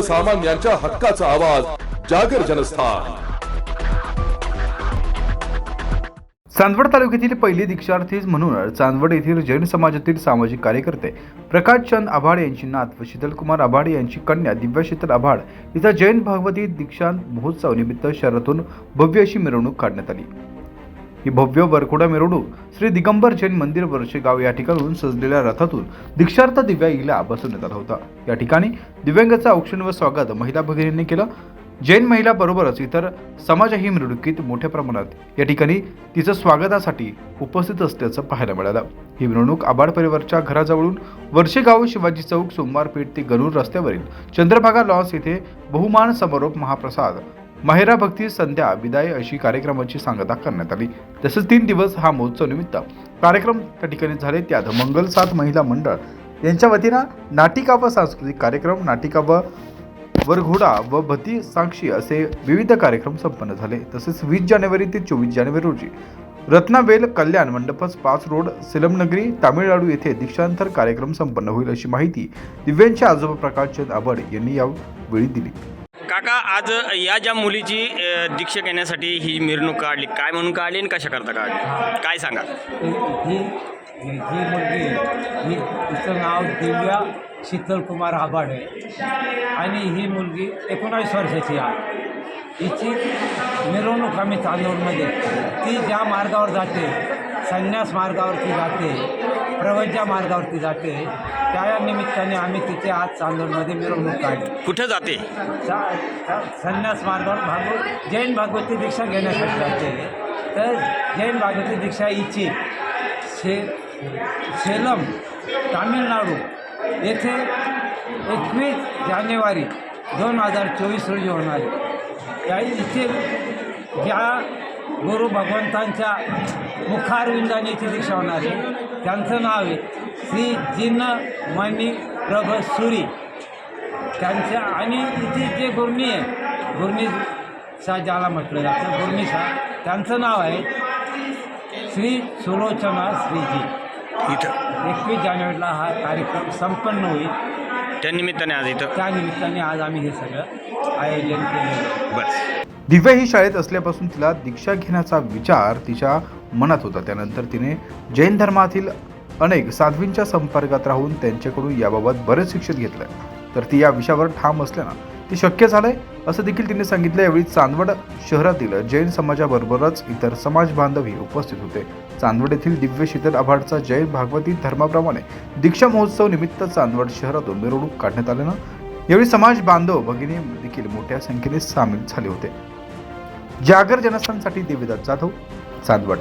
सर्वसामान्यांच्या हक्काचा आवाज जागर जनस्थान. चांदवड तालुक्यातील पहिली दीक्षार्थी म्हणून चांदवड येथील जैन समाजातील सामाजिक कार्यकर्ते प्रकाशचंद आभाड यांची नात व शीतलकुमार आभाड यांची कन्या दिव्या शीतल आभाड इथं जैन भागवती दीक्षांत महोत्सव निमित्त शहरातून भव्य अशी मिरवणूक काढण्यात आली. ही भव्य वरखोडा मिरवणूक श्री दिगंबर जैन मंदिर वर्षेगाव या ठिकाणून सजलेल्या रथातून दीक्षार्थ दिव्या हिला बसवण्यात आला होता. या ठिकाणी दिव्यांगाचं औक्षण व स्वागत महिला भगिनींनी केलं. जैन महिला बरोबरच इतर समाजही मिरवणुकीत मोठ्या प्रमाणात या ठिकाणी तिचं स्वागतासाठी उपस्थित असल्याचं पाहायला मिळालं. ही मिरवणूक आबाड परिवारच्या घराजवळून वर्षेगाव शिवाजी चौक सोमवार पेठ ते गणूर रस्त्यावरील चंद्रभागा लॉन्स येथे बहुमान समारोप महाप्रसाद माहेरा भक्ती संध्या विदाय अशी कार्यक्रमाची सांगता करण्यात आली. तसेच तीन दिवस हा महोत्सव निमित्त कार्यक्रम त्या ठिकाणी झाले. त्यात मंगल सात महिला मंडळ यांच्या वतीनं नाटिका व सांस्कृतिक कार्यक्रम नाटिका व वरघोडा व भती साक्षी असे विविध कार्यक्रम संपन्न झाले. तसेच वीस जानेवारी ते चोवीस जानेवारी रोजी रत्नावेल कल्याण मंडपस पाच रोड सिलमनगरी तामिळनाडू येथे दीक्षांतर कार्यक्रम संपन्न होईल अशी माहिती दिव्यांचे आजोबा प्रकाशचंद आबड यांनी यावेळी दिली. काका आज या ज्या मुलीची दीक्षा घेण्यासाठी ही मिरवणूक काढली काय म्हणून काढली आणि कशा करता काढली? काय सांगा? ही ही मुलगी ही तिचं नाव दिव्या शीतलकुमार आभाड आहे आणि ही मुलगी एकोणावीस वर्षाची आहे. हिची मिरवणूक आम्ही चांदवडमध्ये ती ज्या मार्गावर जाते संन्यास मार्गावरती जाते प्रवज्या मार्गावरती जाते. त्या निमित्ताने आम्ही तिथे आज चांदवडमध्ये मिरवणूक काढली. कुठं जाते? सा- सा- संन्यास मार्गावर भागवत जैन भागवती दीक्षा घेण्यासाठी जाते. तर जैन भागवती दीक्षा हिची शे सेलम तामिळनाडू येथे एकवीस जानेवारी दोन हजार चोवीस रोजी होणार आहे. त्या इथे ज्या गुरु भगवंतांच्या मुखारविंदाने इथे दीक्षा होणार. आहे त्यांचं नाव आहे श्री जिन्न मणी प्रभ सुरी. त्यांच्या आणि इथे जे गुरणी आहे गुरणी शाह ज्याला म्हटलं जातं गुरणी शाह त्यांचं नाव आहे श्री सुलोचना श्रीजी. इथं. एकवीस जानेवारीला हा कार्यक्रम संपन्न होईल. त्या निमित्ताने आज इथं. त्या निमित्ताने आज आम्ही हे सगळं आयोजन आहे. बस दिव्या ही शाळेत असल्यापासून तिला दीक्षा घेण्याचा विचार तिच्या मनात होता. त्यानंतर तिने जैन धर्मातील अनेक साध्वींच्या संपर्कात राहून त्यांच्याकडून याबाबत बरेच शिक्षण घेतलं. तर ती या विषयावर ठाम असल्यानं ते शक्य झालंय असं देखील तिने सांगितलं. यावेळी चांदवड शहरातील जैन समाजाबरोबरच इतर समाज बांधवही उपस्थित होते. चांदवड येथील दिव्य शीतल आभाडचा जैन भागवती धर्माप्रमाणे दीक्षा महोत्सव निमित्त चांदवड शहरातून मिरवणूक काढण्यात आल्यानं यावेळी समाज बांधव भगिनी देखील मोठ्या संख्येने सामील झाले होते. जागर जनस्थानसाठी देवीदास जाधव चांदवड.